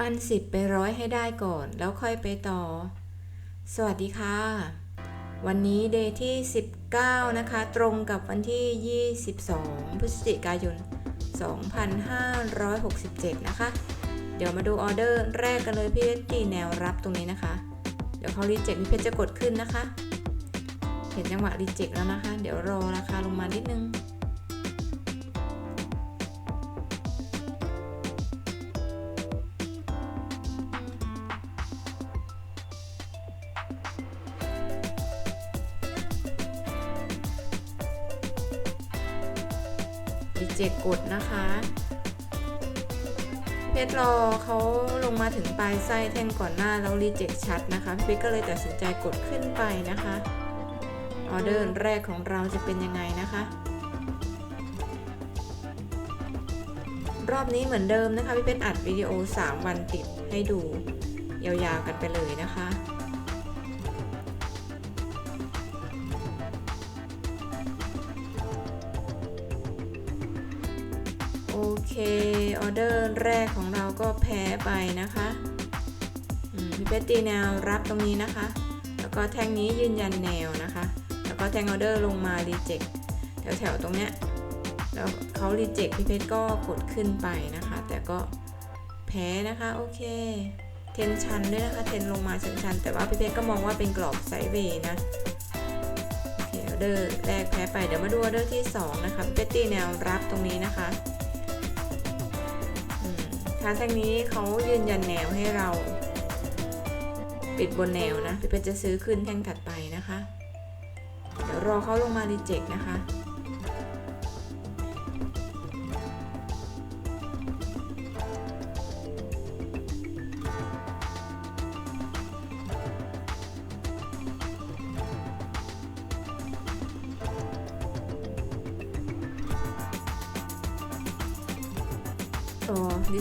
ปั้นสิบไปร้อยให้ได้ก่อน แล้วค่อยไปต่อ สวัสดีค่ะ วันนี้เดย์ที่ 19 นะคะ ตรงกับวันที่ 22 พฤศจิกายน 2567 นะคะ เดี๋ยวมาดูออเดอร์แรกกันเลยพี่เพชรตีแนวรับตรงนี้นะคะ เดี๋ยวเขารีเจ็คพี่เพชรจะกดขึ้นนะคะ เห็นจังหวะรีเจ็คแล้วนะคะ เดี๋ยวรอราคาลงมานิดนึง รีเจ็คกดนะคะเพชรรอเขาลงมาถึงปลายไส้แท่งก่อนหน้าแล้วรีเจ็คชัดนะคะพี่เพชรก็เลยตัดสินใจกดขึ้นไปนะคะออเดอร์แรกของเราจะเป็นยังไงนะคะ รอบนี้เหมือนเดิมนะคะพี่เพชรอัดวิดีโอ 3 วันติดให้ดูยาวๆกันไปเลยนะคะ อเคออเดอร์แรกของเราก็แพ้ไปนะคะพี่เพชรตีแนวรับตรงนี้นะคะ แล้วก็แท่งนี้ยืนยันแนวนะคะ แล้วก็แท่งออเดอร์ลงมารีเจ็คแถวๆตรงเนี้ย แล้วเขารีเจ็คพี่เพชรก็กดขึ้นไปนะคะ แต่ก็แพ้นะคะโอเค เทนชันด้วยนะคะ เทนลงมาชันๆแต่ว่าพี่เพชรก็มองว่าเป็นกรอบไซด์เวย์นะโอเคออเดอร์แรกแพ้ไปเดี๋ยวมาดูออเดอร์ที่ 2 นะคะพี่เพชรตีแนวรับตรงนี้นะคะ ขาแท่งนี้เขายืนยันแนวให้เรา ปิดบนแนวนะพี่เป็นจะซื้อขึ้นแท่งถัดไปนะคะ เดี๋ยวรอเขาลงมารีเจ็คนะคะ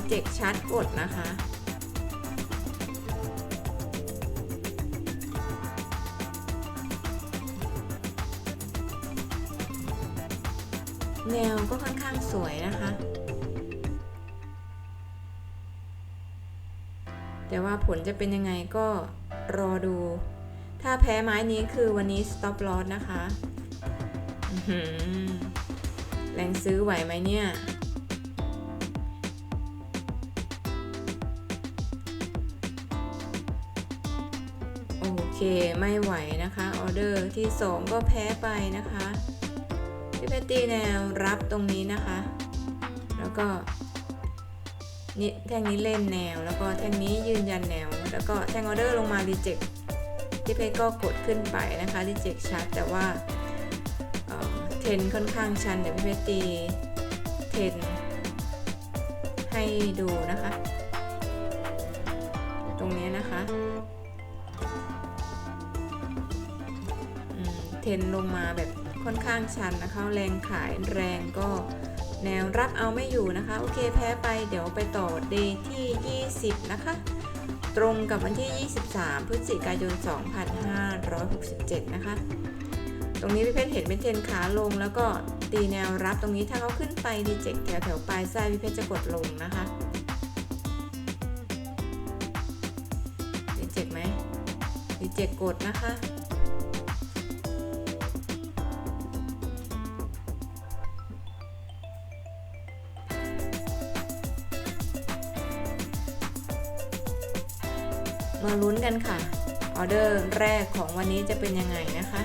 เจ็คชาร์จกดนะคะ แนวก็ค่อนข้างสวยนะคะ แต่ว่าผลจะเป็นยังไงก็รอดู ถ้าแพ้ไม้นี้คือวันนี้ stop loss นะคะแรงซื้อไหวไหมเนี่ย โอเคไม่ไหวนะคะออเดอร์ที่ 2 ก็แพ้ไปนะคะพี่เพชรตีแนวรับตรงนี้นะคะ แล้วก็นี่แท่งนี้เล่นแนว แล้วก็แท่งนี้ยืนยันแนว แล้วก็แท่งออเดอร์ลงมารีเจ็คพี่เพชก็กดขึ้นไปนะคะรีเจ็คชัดแต่ว่าเทนค่อนข้างชันเดี๋ยวพี่เพชตีเทนให้ดูนะคะ ตรงนี้นะคะ เทรนลงมาแบบค่อนข้างชันนะคะ แรงขายแรงก็แนวรับเอาไม่อยู่นะคะ โอเคแพ้ไปเดี๋ยวไปต่อเดย์ที่ 20 นะคะ ตรงกับวันที่ 23 พฤศจิกายน 2567 นะคะ ตรงนี้พี่เพชรเห็นเป็นเทรนขาลง แล้วก็ตีแนวรับตรงนี้ถ้าเขาขึ้นไปดีเจ็คแถวแถวๆปลายไส้พี่เพชรจะกดลงนะคะดีเจ็คไหมดีเจ็คกดนะคะ ลุ้นกันค่ะ ออเดอร์แรกของวันนี้จะเป็นยังไงนะคะ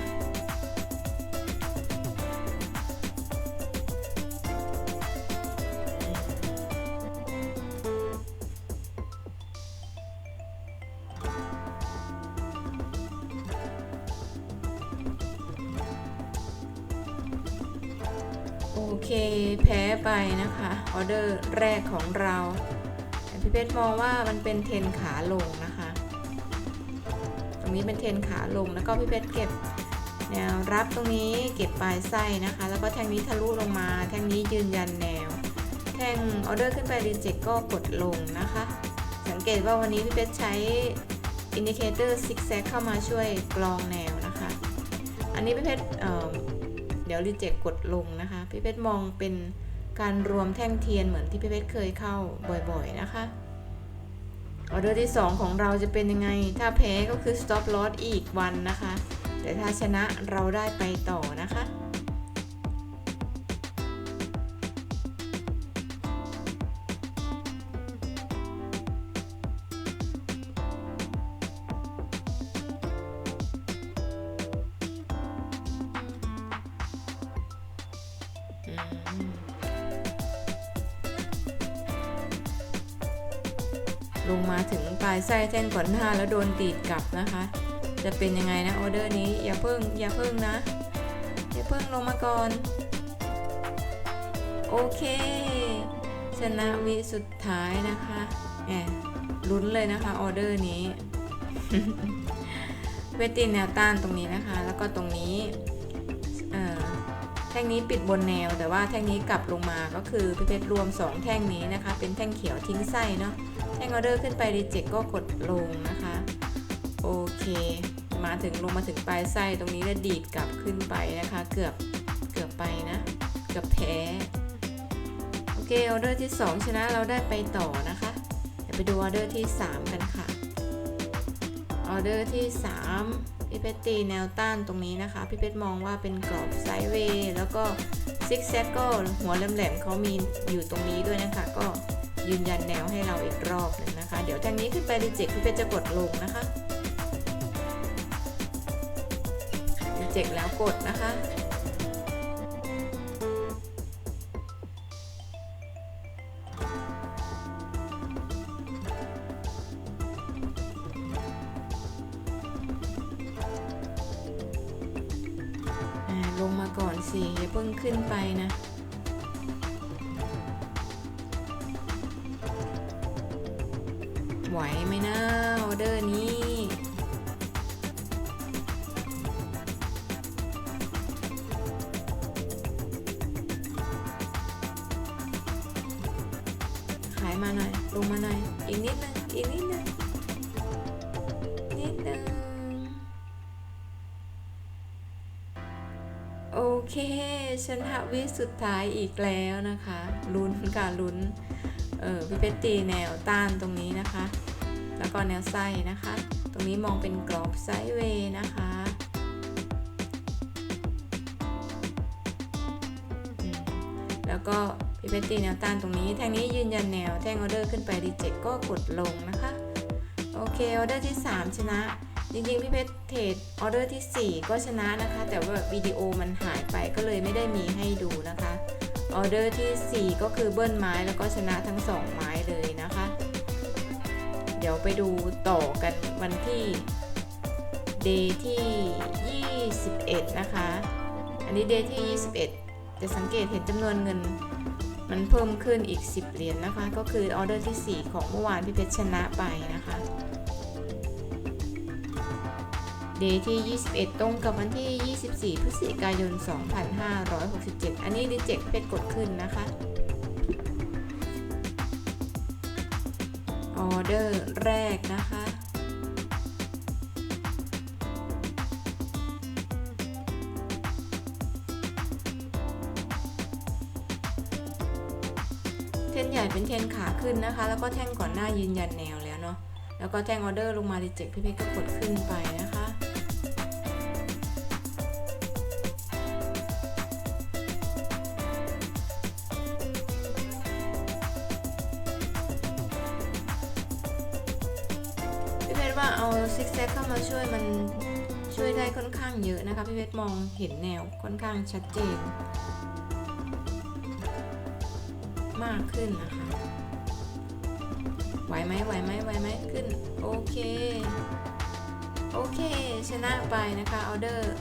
โอเคแพ้ไปนะคะ ออเดอร์แรกของเราพี่เพชรมองว่ามันเป็นเทนขาลง รงนี้เป็นเทรนขาลง แล้วก็พี่เพชรเก็บแนวรับตรงนี้เก็บปลายไส้นะคะ แล้วก็แท่งนี้ทะลุลงมา แท่งนี้ยืนยันแนว แท่งออเดอร์ขึ้นไปรีเจ็คก็กดลงนะคะ สังเกตว่าวันนี้พี่เพชรใช้อินดิเคเตอร์ซิกแซกเข้ามาช่วยกรองแนวนะคะ อันนี้พี่เพชรเเดี๋ยวรีเจ็คกดลงนะคะ พี่เพชรมองเป็นการรวมแท่งเทียนเหมือนที่พี่เพชรเคยเข้าบ่อยๆนะคะ ออเดอร์ที่ 2 ของเราจะเป็นยังไง ถ้าแพ้ก็คือ stop loss อีกวันนะคะ แต่ถ้าชนะเราได้ไปต่อนะคะ อืม ลงมาถึงปลายไส้แท่งก่อนหน้าแล้วโดนตีดกลับนะคะ จะเป็นยังไงนะออเดอร์นี้อย่าเพิ่งอย่าเพิ่งนะ อย่าเพิ่งลงมาก่อน โอเคชนะวิสุดท้ายนะคะแหมลุ้นเลยนะคะออเดอร์นี้เวทีแนวต้านตรงนี้นะคะ แล้วก็ตรงนี้แท่งนี้ปิดบนแนว แต่ว่าแท่งนี้กลับลงมาก็คือพี่เพชรรวม 2 แท่งนี้นะคะ เป็นแท่งเขียวทิ้งไส้เนาะ แท่งออเดอร์ขึ้นไปรีเจ็คก็กดลงนะคะ โอเค มาถึงลงมาถึงปลายไส้ตรงนี้แล้วดีดกลับขึ้นไปนะคะ เกือบเกือบไปนะ เกือบแพ้โอเคออเดอร์ที่ 2 ชนะเราได้ไปต่อนะคะเดี๋ยวไปดูออเดอร์ที่ 3 กันค่ะออเดอร์ที่ 3 พี่เพชรตีแนวต้านตรงนี้นะคะ พี่เพชรมองว่าเป็นกรอบไซด์เวย์แล้วก็ซิกแซกก็หัวแหลมๆเขามีอยู่ตรงนี้ด้วยนะคะ ก็ ยืนยันแนวให้เราอีกรอบหนึงนะคะ เดี๋ยวทางนี้ขึ้นไปรีเจ็คพี่เพชรจะกดลงนะคะรีเจ็คแล้วกดนะคะ มาหน่อยลงมาหน่อยอีกนิดนึงอีกนิดนึงนิดนึงโอเคชนะวิสุดท้ายอีกแล้วนะคะลุ้นการลุ้นเออพี่เพชรตีแนวต้านตรงนี้นะคะ แล้วก็แนวไส้นะคะ ตรงนี้มองเป็นกรอบไซด์เวย์นะคะแล้วก็ พี่เพชรตีแนวต้านตรงนี้ แท่งนี้ยืนยันแนว แท่งออเดอร์ขึ้นไปรีเจ็คก็กดลงนะคะ โอเคออเดอร์ที่ 3 ชนะ จริงๆ พี่เพชรเทรดออเดอร์ที่ 4 ก็ชนะนะคะ แต่ว่าวิดีโอมันหายไปก็เลยไม่ได้มีให้ดูนะคะออเดอร์ที่ 4 ก็คือเบิ้ลไม้แล้วก็ชนะทั้ง 2 ไม้เลยนะคะ เดี๋ยวไปดูต่อกันวันที่เดย์ที่ 21 นะคะ อันนี้เดย์ที่ 21 จะสังเกตเห็นจำนวนเงิน มันเพิ่มขึ้นอีก 10 เหรียญนนะคะ ก็คือออเดอร์ที่ 4 ของเมื่อวานพี่เพชรชนะไปนะคะเดย์ที่ 21 ตรงกับวันที่ 24 พฤศจิกายน 2567 อันนี้ดิเจ็กเพชรกดขึ้นนะคะออเดอร์แรกนะคะ เป็นเทนขาขึ้นนะคะ แล้วก็แท่งก่อนหน้ายืนยันแนวแล้วเนาะแล้วก็แท่งออเดอร์ลงมารีเจ็คพี่เพชรก็กดขึ้นไปนะคะพี่เพชรว่าเอาซิกแซกเข้ามาช่วยมันช่วยได้ค่อนข้างเยอะนะคะพี่เพชรมองเห็นแนวค่อนข้างชัดเจนมากขึ้นนะคะ ไหวไหมไหวไหมไหวไหมขึ้น โอเค โอเค ชนะไปนะคะออเดอร์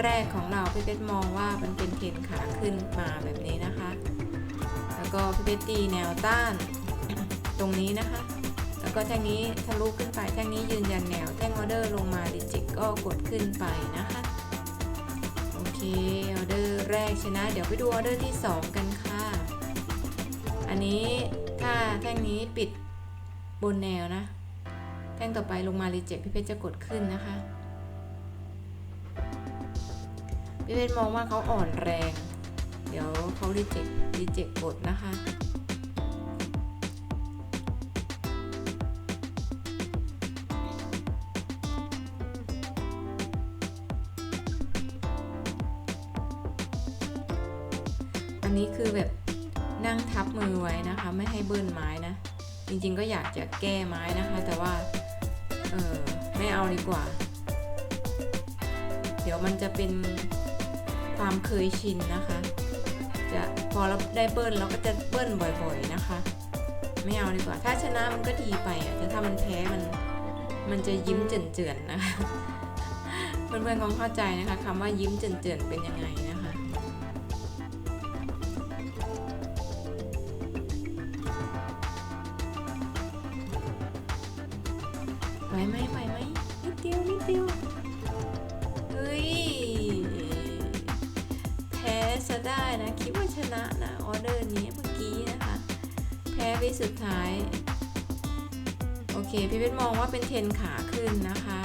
แรกของเราพี่เพชรมองว่ามันเป็นเทรนขาขึ้นมาแบบนี้นะคะ แล้วก็พี่เพชรตีแนวต้านตรงนี้นะคะ แล้วก็แท่งนี้ทะลุขึ้นไปแท่งนี้ยืนยันแนวแท่งออเดอร์ลงมาดิจิกก็กดขึ้นไปนะคะโอเคออเดอร์แรกชนะ เดี๋ยวไปดูออเดอร์ที่ 2 กันค่ะ อันนี้ถ้าแท่งนี้ปิด บนแนวนะ แท่งต่อไปลงมารีเจ็คพี่เพชรจะกดขึ้นนะคะ พี่เพชรมองว่าเขาอ่อนแรง เดี๋ยวเขารีเจ็ครีเจ็คกดนะคะ ริงๆก็อยากจะแก้ไม้นะคะ แต่ว่าเออไม่เอาดีกว่า เดี๋ยวมันจะเป็นความเคยชินนะคะ จะพอเราได้เบิ้ลเราก็จะเบิ้ลบ่อยๆนะคะ ไม่เอาดีกว่า ถ้าชนะมันก็ดีไปอะแต่ถ้ามันแพ้มันมันจะยิ้มเจือนๆนะคะเพื่อนๆคงเข้าใจนะคะคำว่ายิ้มเจือนๆเป็นยังไงนะคะ ซะได้นะ คิดว่าชนะนะ ออเดอร์นี้เมื่อกี้นะคะ แพ้วิสุดท้าย โอเค พี่เพชรมองว่าเป็นเทนขาขึ้นนะคะ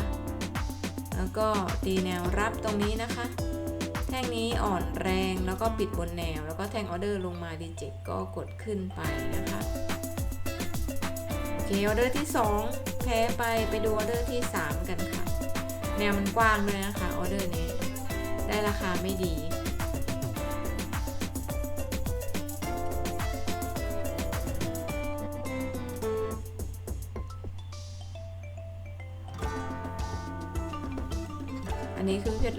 แล้วก็ตีแนวรับตรงนี้นะคะ แท่งนี้อ่อนแรงแล้วก็ปิดบนแนว แล้วก็แท่งออเดอร์ลงมาดีเจก็กดขึ้นไปนะคะ โอเค ออเดอร์ที่ 2 แพ้ไปไปดูออเดอร์ที่ 3 กันค่ะ แนวมันกว้างเลยนะคะ ออเดอร์นี้ ได้ราคาไม่ดี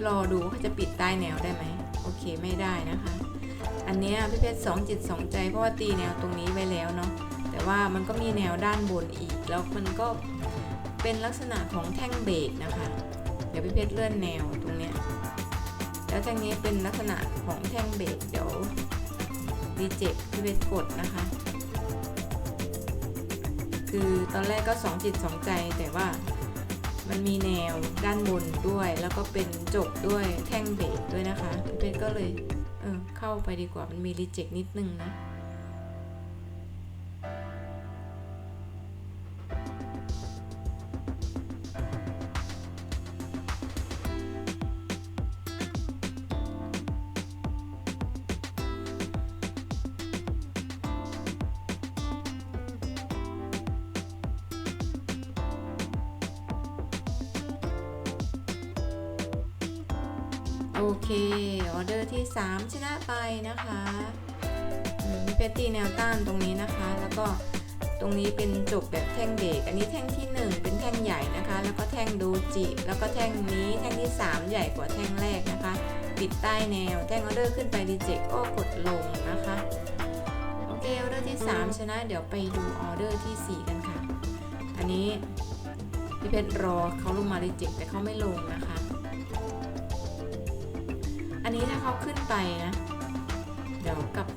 รอดูว่าเขาจะปิดใต้แนวได้ไหมโอเคไม่ได้นะคะ อันนี้พี่เพชรสองจิตสองใจเพราะว่าตีแนวตรงนี้ไว้แล้วเนาะแต่ว่ามันก็มีแนวด้านบนอีก แล้วมันก็เป็นลักษณะของแท่งเบรกนะคะ เดี๋ยวพี่เพชรเลื่อนแนวตรงเนี้ยแล้วแท่งนี้เป็นลักษณะของแท่งเบรกเดี๋ยวรีเจ็คพี่เพชรกดนะคะ คือตอนแรกก็สองจิตสองใจแต่ว่า มันมีแนวด้านบนด้วย แล้วก็เป็นจบด้วยแท่งเบรด้วยนะคะพี่เพชรก็เลยเออเข้าไปดีกว่ามันมีรีเจ็คนิดนึงนะ โอเค ออเดอร์ที่ 3 ชนะไปนะคะมีเพชรตีแนวต้านตรงนี้นะคะ แล้วก็ตรงนี้เป็นจบแบบแท่งเบรกอันนี้แท่งที่ 1 เป็นแท่งใหญ่นะคะ แล้วก็แท่งโดจิ แล้วก็แท่งนี้แท่งที่ 3 ใหญ่กว่าแท่งแรกนะคะ ปิดใต้แนว แท่งออเดอร์ขึ้นไปดีเจก็กดลงนะคะโอเคออเดอร์ที่ 3 ชนะ เดี๋ยวไปดูออเดอร์ที่ 4 กันค่ะ อันนี้พี่เพชรรอเขาลงมาดีเจแต่เขาไม่ลงนะคะ นี้ถ้าเขาขึ้นไปนะ เดี๋ยวกับ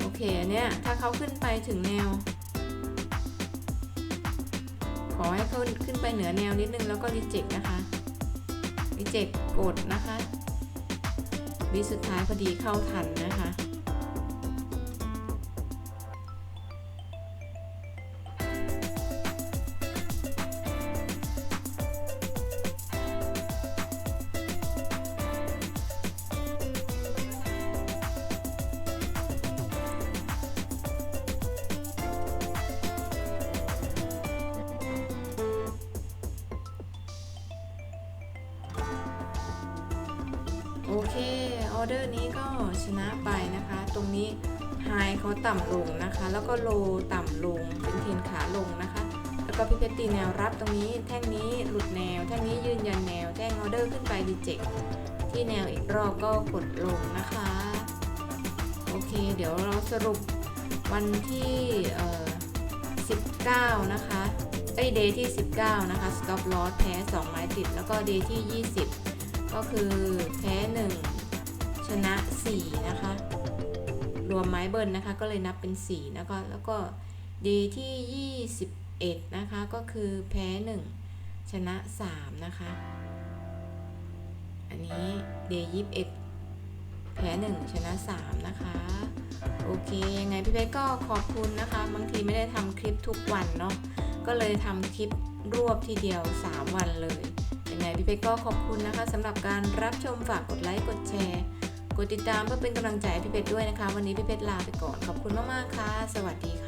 โอเคเนี้ยถ้าเขาขึ้นไปถึงแนว ขอให้เขาขึ้นไปเหนือแนวนิดนึงแล้วก็รีเจ็คนะคะรีเจ็คกดนะคะวิสุดท้ายพอดีเข้าทันนะคะ เดอร์นี้ก็ชนะไปนะคะ ตรงนี้ไฮเขาต่ำลงนะคะ แล้วก็โลต่ำลงเป็นเทนขาลงนะคะ แล้วก็พี่เพชรตีแนวรับตรงนี้แท่งนี้หลุดแนว แท่งนี้ยืนยันแนว แท่งออเดอร์ขึ้นไปดีเจคที่แนวอีกรอบก็กดลงนะคะ โอเค เดี๋ยวเราสรุปวันที่เอ่อ19 นะคะไอ้เดย์ที่ 19 นะคะ stop loss แพ้ 2 ไม้ติด แล้วก็เดย์ที่ 20 ก็คือแพ้ 1 ชนะ 4 นะคะ รวมไม้เบิร์นนะคะก็เลยนับเป็น 4 นะคะ แล้วก็เดย์ที่ 21 นะคะ ก็คือแพ้ 1 ชนะ 3 นะคะ อันนี้เดย์21แพ้ 1 ชนะ 3 นะคะ โอเค ยังไงพี่เพชรก็ขอบคุณนะคะ บางทีไม่ได้ทำคลิปทุกวันเนาะก็เลยทำคลิปรวบทีเดียว 3 วันเลยยังไงพี่เพชรก็ขอบคุณนะคะสำหรับการรับชมฝากกดไลค์กดแชร์ กดติดตามเพื่อเป็นกำลังใจให้พี่เพชรด้วยนะคะ วันนี้พี่เพชรลาไปก่อนขอบคุณมากๆค่ะ สวัสดีค่ะ